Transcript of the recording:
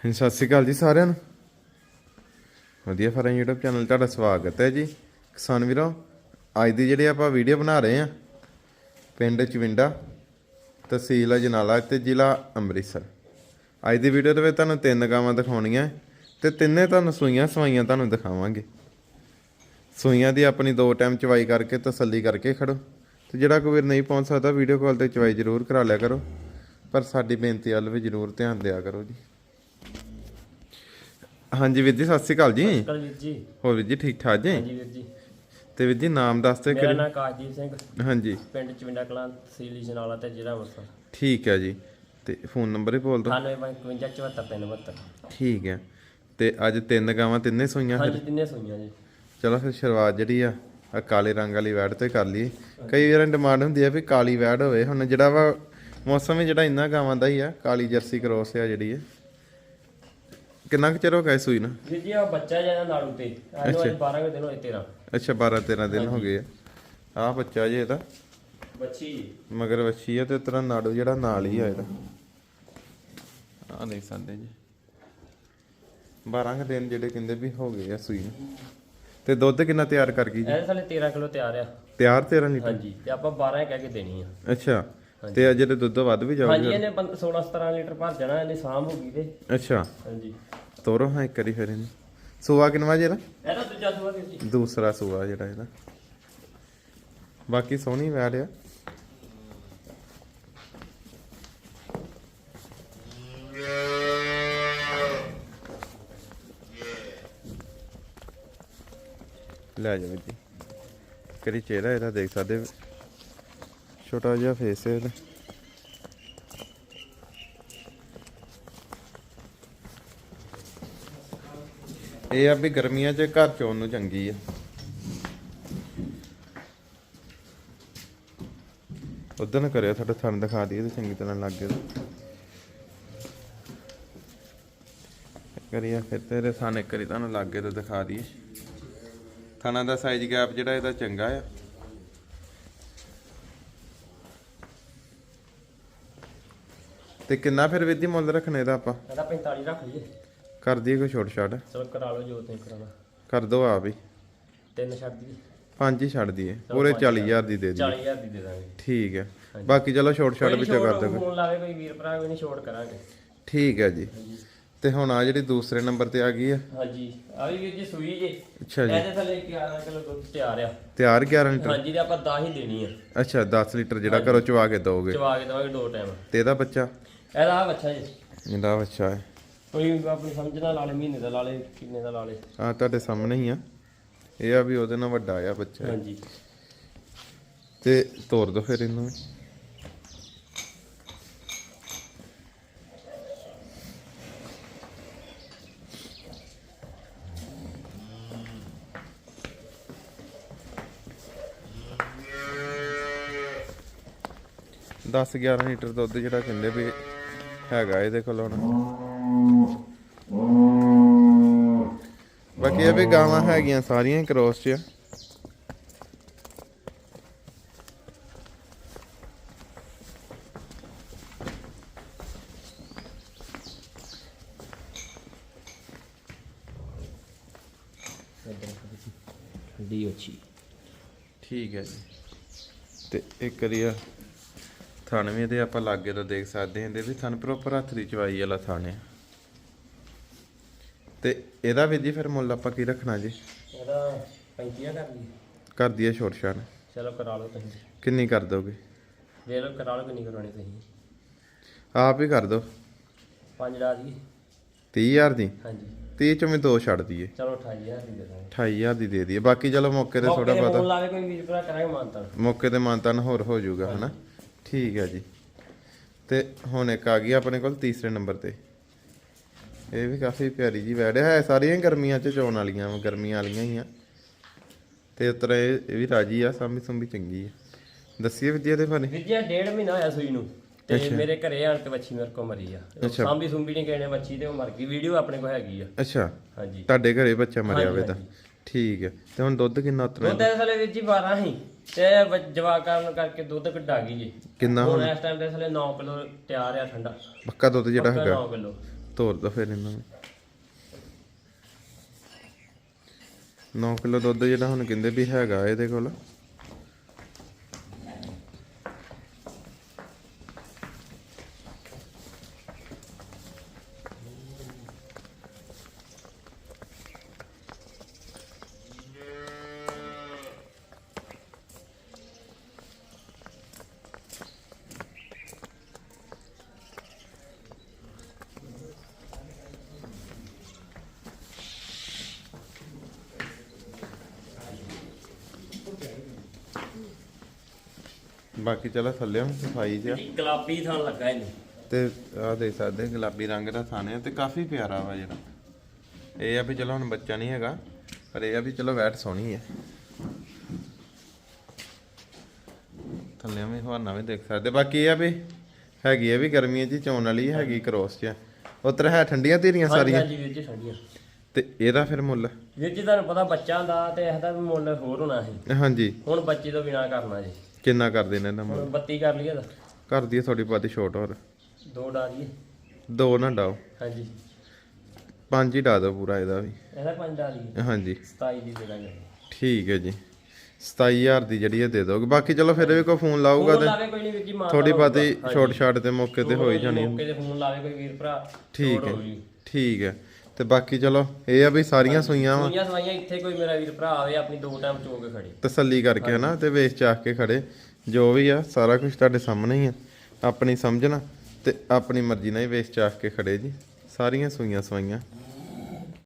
ਹਾਂਜੀ, ਸਤਿ ਸ਼੍ਰੀ ਅਕਾਲ ਜੀ ਸਾਰਿਆਂ ਨੂੰ। ਵਧੀਆ ਫਰਾਂ YouTube ਚੈਨਲ ਤੁਹਾਡਾ ਸਵਾਗਤ ਹੈ ਜੀ। ਕਿਸਾਨ ਵੀਰੋ, ਅੱਜ ਦੀ ਜਿਹੜੀ ਆਪਾਂ ਵੀਡੀਓ ਬਣਾ ਰਹੇ ਆ ਪਿੰਡ ਚਵਿੰਡਾ, ਤਹਿਸੀਲ ਅਜਨਾਲਾ ਤੇ ਜ਼ਿਲ੍ਹਾ ਅੰਮ੍ਰਿਤਸਰ। ਅੱਜ ਦੀ ਵੀਡੀਓ ਦੇ ਵਿੱਚ ਤੁਹਾਨੂੰ ਤਿੰਨ ਗਾਵਾਂ ਦਿਖਾਉਣੀਆਂ ਤੇ ਤਿੰਨੇ ਤੁਹਾਨੂੰ ਸੂਈਆਂ, ਸਵਾਈਆਂ ਤੁਹਾਨੂੰ ਦਿਖਾਵਾਂਗੇ। ਸੂਈਆਂ ਦੀ ਆਪਣੀ ਦੋ ਟਾਈਮ ਚਵਾਈ ਕਰਕੇ, ਤਸੱਲੀ ਕਰਕੇ ਖੜੋ। ਤੇ ਜਿਹੜਾ ਕੋਈ ਵੀਰ ਨਹੀਂ ਪਹੁੰਚ ਸਕਦਾ ਵੀਡੀਓ ਕਾਲ ਤੇ ਚਵਾਈ ਜ਼ਰੂਰ ਕਰਾ ਲਿਆ ਕਰੋ। ਪਰ ਸਾਡੀ ਬੇਨਤੀ ਵੱਲ ਵੀ ਜ਼ਰੂਰ ਧਿਆਨ ਦਿਆ ਕਰੋ ਜੀ। ਹਾਂਜੀ ਵੀਰ ਜੀ ਸਤਿ ਸ਼੍ਰੀ ਅਕਾਲ ਜੀ। ਕਲ ਵੀਰ ਜੀ। ਹੋਰ ਵੀਰ ਜੀ ਠੀਕ ਠਾਕ ਜੀ? ਹਾਂਜੀ ਵੀਰ ਜੀ। ਤੇ ਵੀਰ ਜੀ ਨਾਮ ਦੱਸ ਦਿਓ ਮੇਰਾ ਨਾਮ ਕਾਜਦੀਪ ਸਿੰਘ। ਹਾਂਜੀ। ਪਿੰਡ ਚਵਿੰਡਾ ਕਲਾਂ ਤਹਿਸੀਲ ਜਨਾਲਾ ਤੇ ਜ਼ਿਲ੍ਹਾ ਅੰਮ੍ਰਿਤਸਰ। ਠੀਕ ਹੈ ਜੀ। ਤੇ ਫੋਨ ਨੰਬਰ ਹੀ ਬੋਲ ਦਿਓ। 9855747372 ਠੀਕ ਹੈ। ਤੇ ਅੱਜ ਤਿੰਨ ਗਾਵਾਂ ਤਿੰਨੇ ਸੂਈਆਂ ਫਿਰ? ਹਾਂਜੀ ਤਿੰਨੇ ਸੋਈਆਂ ਜੀ। ਚਲੋ ਫਿਰ ਸ਼ੁਰੂਆਤ ਜਿਹੜੀ ਆ ਆ ਕਾਲੇ ਰੰਗ ਵਾਲੀ ਵੈੜ ਤੇ ਕਰ ਲਈਏ। ਕਈ ਵਾਰ ਡਿਮਾਂਡ ਹੁੰਦੀ ਆ ਵੀ ਕਾਲੀ ਵੈੜ ਹੋਵੇ। ਹੁਣ ਜਿਹੜਾ ਵਾ ਮੌਸਮ ਵੀ ਜਿਹੜਾ ਇੰਨਾ ਗਾਵਾਂ ਦਾ ਹੀ ਆ ਕਾਲੀ ਜਰਸੀ ਕਰੋਸ ਆ ਜਿਹੜੀ ਹੈ ਕਿੰਨਾ ਕੁ ਚਿਰ ਹੋ ਗਿਆ ਇਹ ਸੂਈ ਨਾ? ਵੀਰ ਜੀ ਆ ਬੱਚਾ ਜਿਹੜਾ ਨਾੜੂ ਤੇ। ਅੱਜ 12 ਦਿਨ ਹੋਏ 13 ਅੱਛਾ 12 13 ਦਿਨ ਹੋ ਗਏ ਆ। ਆਹ ਬੱਚਾ ਜੇ ਇਹਦਾ। ਬੱਚੀ ਮਗਰ ਵੱਛੀ ਆ ਤੇ ਤੇਰਾ ਨਾੜੂ ਜਿਹੜਾ ਨਾਲ ਹੀ ਆ ਇਹਦਾ। ਆ ਦੇਖ ਸਕਦੇ ਜੀ। 12 ਕੁ ਦਿਨ ਜਿਹੜੇ ਕਹਿੰਦੇ ਵੀ ਹੋ ਗਏ ਆ ਸੂਈ ਨੂੰ। ਤੇ ਦੁੱਧ ਕਿੰਨਾ ਤਿਆਰ ਕਰ ਗਈ ਜੀ? ਇਹਦੇ ਥਲੇ 13 ਕਿਲੋ ਤਿਆਰ ਆ। ਤਿਆਰ 13 ਲੀਟਰ? ਹਾਂਜੀ ਤੇ ਆਪਾਂ 12 ਕਹਿ ਕੇ ਦੇਣੀ ਆ। ਅੱਛਾ ਤੇ ਅਜੇ ਤੇ ਦੁੱਧ ਵੱਧ ਵੀ ਹਾਂਜੀ ਜਾਊਗਾ ਇਹਨੇ 16 17 ਲੀਟਰ ਭਰ ਜਾਣਾ ਇਹਨੇ ਸਾਂਭ ਹੋ ਗਈ ਤੇ। ਅੱਛਾ। ਹਾਂਜੀ। ਤੋਰੋ ਹਾਂ ਇੱਕ ਵਾਰੀ ਫਿਰ ਇਹਨੂੰ। ਸੂਆ ਕਿੰਨਵਾ ਜਿਹੜਾ? ਇਹਦਾ ਦੂਜਾ ਸੂਆ ਵੀਰ ਜੀ। ਦੂਸਰਾ ਸੂਆ ਜਿਹੜਾ ਇਹਦਾ। ਬਾਕੀ ਸੋਹਣੀ ਵੈੜ ਆ। ਲੈ ਜਾ। ਜੀ ਕਰੀ ਚਿਹਰਾ ਇਹਦਾ ਦੇਖ ਸਕਦੇ। ਛੋਟਾ ਜਿਹਾ ਫੇਸ ਹੈ ਇਹਦਾ। ਇਹ ਆ ਵੀ ਗਰਮੀਆਂ 'ਚ ਘਰ ਚੋਂ ਨੂੰ ਚੰਗੀ ਆ। ਉਦੋਂ ਕਰਿਓ, ਤੁਹਾਡਾ ਥਣ ਦਿਖਾ ਦਈਏ ਤੇ ਚੰਗੀ ਤਰ੍ਹਾਂ ਲੱਗ ਗਿਆ ਕਰੀਏ ਫਿਰ ਤੇਰੇ ਥਣ, ਇੱਕ ਵਾਰੀ ਤੁਹਾਨੂੰ ਲੱਗ ਗਿਆ ਤੇ ਦਿਖਾ ਦਈਏ। ਥਣਾ ਦਾ ਸਾਈਜ਼ ਗੈਪ ਜਿਹੜਾ ਇਹਦਾ ਚੰਗਾ ਆ। ਤੇ ਕਿੰਨਾ ਫਿਰ ਵਿਧੀ ਮੁੱਲ ਰੱਖਣੇ ਦਾ ਆਪਾਂ? ਇਹਦਾ 45 ਰੱਖ ਲਈਏ। ਕਰ ਦਈਏ ਕੋਈ ਛੋਟ ਛਾਟ? ਚਲੋ ਕਰਾ ਲਓ ਜੋ ਤੁਸੀਂ ਕਰਾਉਣਾ। ਕਰ ਦੋ ਆ ਵੀ ਤਿੰਨ ਛੱਡ ਦਈਏ ਪੰਜ ਹੀ ਛੱਡ ਦਈਏ ਪੂਰੇ 40000 ਦੀ। ਦੇ ਦਈਏ 40000 ਦੀ ਦੇ ਦਾਂਗੇ। ਠੀਕ ਹੈ ਬਾਕੀ ਚਲੋ ਛੋਟ ਛਾਟ ਵਿੱਚ ਕਰ ਦੋਗੇ ਫੋਨ ਲਾਵੇ ਕੋਈ ਵੀਰ ਭਰਾ ਕੋਈ ਨਹੀਂ ਛੋਟ ਕਰਾਂਗੇ। ਠੀਕ ਹੈ ਜੀ। ਤੇ ਹੁਣ ਆ ਜਿਹੜੀ ਦੂਸਰੇ ਨੰਬਰ ਤੇ ਆ ਗਈ ਆ। ਹਾਂਜੀ। ਆ ਵੀ ਵੀਰ ਜੀ ਸੂਈ ਜੇ। ਅੱਛਾ ਜੀ। ਇਹਦੇ ਥੱਲੇ 11 ਕਿਲੋ ਦੁੱਧ ਤਿਆਰ ਆ। ਤਿਆਰ 11 ਲੀਟਰ? ਹਾਂਜੀ ਤੇ ਆਪਾਂ 10 ਹੀ ਦੇਣੀ ਆ। ਅੱਛਾ 10 ਲੀਟਰ ਜਿਹੜਾ ਘਰੋਂ ਚਵਾ ਕੇ ਦੋਗੇ ਚਵਾ ਕੇ ਦਵਾਂਗੇ ਦੋ ਟਾਈਮ ਤੇ ਇਹਦਾ ਬੱਚਾ? ਇਹਦਾ ਬੱਚਾ ਜੀ। ਇਹਦਾ ਬੱਚਾ ਹੈ। ਕੋਈ ਆਪਣੀ ਸਮਝ ਨਾਲ ਲਾ ਲੇ ਮਹੀਨੇ ਦਾ ਲਾ ਲੇ ਕਿੰਨੇ ਦਾ ਲਾ ਲੇ। ਆ ਤੁਹਾਡੇ ਸਾਹਮਣੇ ਹੀ ਆ। ਇਹ ਆ ਵੀ ਉਹਦੇ ਨਾਲ ਵੱਡਾ ਆ ਬੱਚਾ। ਹਾਂਜੀ। ਤੇ ਤੋਰ ਦੋ ਫਿਰ ਇਹਨੂੰ ਦਸ 11 ਲੀਟਰ ਦੁੱਧ ਜਿਹੜਾ ਕਹਿੰਦੇ ਵੀ ਹੈਗਾ ਇਹਦੇ ਕੋਲ ਹੁਣ। ਬਾਕੀ ਇਹ ਵੀ ਗਾਵਾਂ ਹੈਗੀਆਂ ਸਾਰੀਆਂ ਕ੍ਰੋਸ 'ਚ। ਆ ਡੀ ਅੱਛੀ ਠੀਕ ਹੈ ਜੀ। ਤੇ ਇੱਕ ਵਾਰੀ ਆ। ਥਣ ਵੀ ਇਹਦੇ ਆਪਾਂ ਲਾਗੇ ਤੋਂ ਦੇਖ ਸਕਦੇ ਹਾਂ ਇਹਦੇ ਵੀ ਥਣ ਪ੍ਰੋਪਰ ਹੱਥ ਦੀ ਚਵਾਈ ਵਾਲਾ ਥਣ ਆ। ਤੇ ਇਹਦਾ ਵੀ ਜੀ ਫਿਰ ਮੁੱਲ ਆਪਾਂ ਕੀ ਰੱਖਣਾ ਜੀ? ਇਹਦਾ 35 ਕਰ ਲਈ ਕਰ ਦਈਏ ਛੋਟ ਚਲੋ ਕਰਾ ਲਓ ਤੁਸੀਂ। ਕਿੰਨੀ ਕਰ ਦੋਗੇ? ਵੇਖ ਲਓ ਕਰਾ ਲਓ ਕਿੰਨੀ ਕਰਾਉਣੀ ਤੁਸੀਂ। ਆਪ ਹੀ ਕਰ ਦੋ। ਪੰਜ ਡਾ ਦੀ 30000 ਦੀ? ਹਾਂਜੀ। 30 ਚੋਂ ਵੀ ਦੋ ਛੱਡ ਦਈਏ। ਚਲੋ 28000 ਦੀ ਦੇ ਦਾਂਗੇ। 28000 ਦੀ ਦੇ ਦਈਏ। ਬਾਕੀ ਚਲੋ ਮੌਕੇ ਤੇ ਥੋੜਾ ਮੌਕੇ ਤੇ ਬਹੁਤਾ ਫੋਨ ਲਾਵੇ ਕੋਈ ਵੀਰ ਭਰਾ ਕਰਾਂਗੇ ਮਾਨਤਾ ਮੌਕੇ ਤੇ ਮਾਨਤਾਨ ਹੋਰ ਹੋ ਜਾਊਗਾ ਹਨਾ? ਠੀਕ ਹੈ ਜੀ। ਤੇ ਹੁਣ ਇੱਕ ਆ ਗਈ ਆਪਣੇ ਕੋਲ ਤੀਸਰੇ ਨੰਬਰ ਤੇ। ਇਹ ਵੀ ਕਾਫੀ ਪਿਆਰੀ ਜੀ ਵੈੜ ਹੈ ਸਾਰੀਆਂ ਗਰਮੀਆਂ ਚ ਚੋਣ ਵਾਲੀਆਂ ਗਰਮੀਆਂ ਵਾਲੀਆਂ ਹੀ ਆ। ਤੇ ਉਤਰ ਇਹ ਵੀ ਰਾਜੀ ਆ ਸਾਂਭੀ ਸੁੰਭੀ ਚੰਗੀ ਆ। ਦੱਸੀਏ ਵਿਦਿਆ ਦੇ ਬਾਰੇ। ਆਹ ਡੇਢ ਮਹੀਨਾ ਹੋਇਆ ਸੂਈ ਨੂੰ। ਤੇ ਮੇਰੇ ਘਰੇ ਆਣ ਕੇ ਬੱਚੀ ਮੇਰੇ ਕੋ ਮਰੀ ਆ। ਸਾਂਭੀ ਸੁੰਭੀ ਨੇ ਕਹਿਣੇ ਬੱਚੀ ਤੇ ਉਹ ਮਰ ਗਈ। ਵੀਡੀਓ ਆਪਣੇ ਕੋ ਹੈਗੀ ਆ। ਅੱਛਾ। ਹਾਂਜੀ। ਤੁਹਾਡੇ ਘਰੇ ਬੱਚਾ ਮਰਿਆ ਹੋਵੇ ਤਾਂ। ਠੀਕ ਹੈ ਤੇ ਹੁਣ ਦੁੱਧ ਕਿੰਨਾ ਉਤਰਿਆ ਦੁੱਧ ਇਸ ਵੇਲੇ ਵੀਰ ਜੀ 12 ਹੀ। ਤੇ ਜਵਾਕ ਕਰਨ ਕਰਕੇ ਦੁੱਧ ਕਢਾ ਗਈ ਜੀ। ਕਿੰਨਾ ਹੁਣ ਇਸ ਟਾਈਮ ਤੇ ਇਸ ਵੇਲੇ 9 ਕਿਲੋ ਤਿਆਰ ਆ ਠੰਡਾ। ਪੱਕਾ ਦੁੱਧ ਜਿਹੜਾ ਹੈਗਾ। 9 ਕਿਲੋ। ਤੋਰ ਦੋ ਫਿਰ ਇਹਨਾਂ ਨੂੰ। 9 ਕਿਲੋ ਦੁੱਧ ਜਿਹੜਾ ਹੁਣ ਕਹਿੰਦੇ ਵੀ ਹੈਗਾ ਇਹਦੇ ਕੋਲ। ਬਾਕੀ ਚਲੋ ਥੱਲੇ ਸਫ਼ਾਈ ਜਿਹਾ। ਗੁਲਾਬੀ ਥਾਂ ਲੱਗਾ ਇਹਨੂੰ। ਤੇ ਆ ਦੇਖ ਸਕਦੇ ਗੁਲਾਬੀ ਰੰਗ ਦਾ ਥਾਣੇ ਤੇ ਕਾਫੀ ਪਿਆਰਾ ਵਾ ਜਿਹੜਾ। ਇਹ ਆ ਵੀ ਚਲੋ ਹੁਣ ਬੱਚਾ ਨਹੀਂ ਹੈਗਾ ਪਰ ਇਹ ਆ ਵੀ ਚਲੋ ਵੈਟ ਸੋਹਣੀ ਹੈ। ਥੱਲੇ ਵੀ ਹਵਾਨਾ ਵੀ ਦੇਖ ਸਕਦੇ। ਬਾਕੀ ਇਹ ਆ ਵੀ ਹੈਗੀ ਆ ਵੀ ਗਰਮੀਆਂ 'ਚ ਹੀ ਚੋਣ ਵਾਲੀ ਹੈਗੀ ਕਰੋਸ 'ਚ ਉਤਰ ਹੈ ਠੰਡੀਆਂ ਧੀਰੀਆਂ ਸਾਰੀਆਂ? ਹਾਂਜੀ ਵੀਰ ਜੀ ਠੰਡੀਆਂ। ਤੇ ਇਹਦਾ ਫਿਰ ਮੁੱਲ? ਵੀਰ ਜੀ ਤੁਹਾਨੂੰ ਪਤਾ ਬੱਚਾ ਦਾ ਤੇ ਇਹਦਾ ਵੀ ਮੁੱਲ ਹੋਰ ਹੋਣਾ ਸੀ। ਹਾਂਜੀ। ਹੁਣ ਬੱਚੇ ਤੋਂ ਬਿਨਾ ਕਰਨਾ ਜੀ। ਕਿੰਨਾ ਕਰਦੇ ਨੇ ਇਹਦਾ ਮੁੱਲ ਹੁਣ 32 ਕਰ ਲਈਏ ਤਾਂ। ਕਰ ਦਈਏ ਥੋੜੀ ਬਹੁਤੀ ਛੋਟ ਹੋਰ। ਦੋ ਡਾਲੀਏ ਦੋ ਨਾ ਡਾਓ। ਹਾਂਜੀ। ਪੰਜ ਹੀ ਡਾ ਦਿਓ ਪੂਰਾ ਇਹਦਾ ਵੀ। ਇਹਦਾ ਪੰਜ ਡਾਲੀਏ ਹਾਂਜੀ। 27 ਦੀ ਦੇ ਦਾਂਗੇ। ਠੀਕ ਹੈ ਜੀ। 27000 ਦੀ ਜਿਹੜੀ ਇਹ ਦੇ ਦੋਗੇ ਬਾਕੀ ਚਲੋ ਫਿਰ ਵੀ ਕੋਈ ਫੋਨ ਲਾਊਗਾ ਫੋਨ ਤੇ ਲਾਵੇ ਕੋਈ ਨਹੀਂ ਥੋੜੀ ਬਾਤੀ ਛੋਟ ਛਾਟ ਤੇ ਮੌਕੇ ਤੇ ਹੋਈ ਜਾਣੀ ਮੌਕੇ ਤੇ ਫੋਨ ਲਾਵੇ ਕੋਈ ਵੀਰ ਭਰਾ ਠੀਕ ਹੈ। ਠੀਕ ਹੈ। ਤੇ ਬਾਕੀ ਚਲੋ ਇਹ ਆ ਵੀ ਸਾਰੀਆਂ ਸੂਈਆਂ ਵਾ। ਸੂਈਆਂ ਸਵਾਈਆਂ ਇੱਥੇ ਕੋਈ ਮੇਰਾ ਵੀਰ ਭਰਾ ਆਵੇ ਆਪਣੀ ਦੋ ਟਾਈਮ ਚੋ ਕੇ ਖੜੇ। ਤਸੱਲੀ ਕਰਕੇ ਹਨਾ ਤੇ ਵੇਚ ਚਾਖ ਕੇ ਖੜੇ। ਜੋ ਵੀ ਆ ਸਾਰਾ ਕੁਝ ਤੁਹਾਡੇ ਸਾਹਮਣੇ ਹੀ ਆ। ਆਪਣੀ ਸਮਝਣਾ ਤੇ ਆਪਣੀ ਮਰਜ਼ੀ ਨਾਲ ਹੀ ਵੇਚ ਚਾਖ ਕੇ ਖੜੇ ਜੀ। ਸਾਰੀਆਂ ਸੂਈਆਂ ਸਵਾਈਆਂ।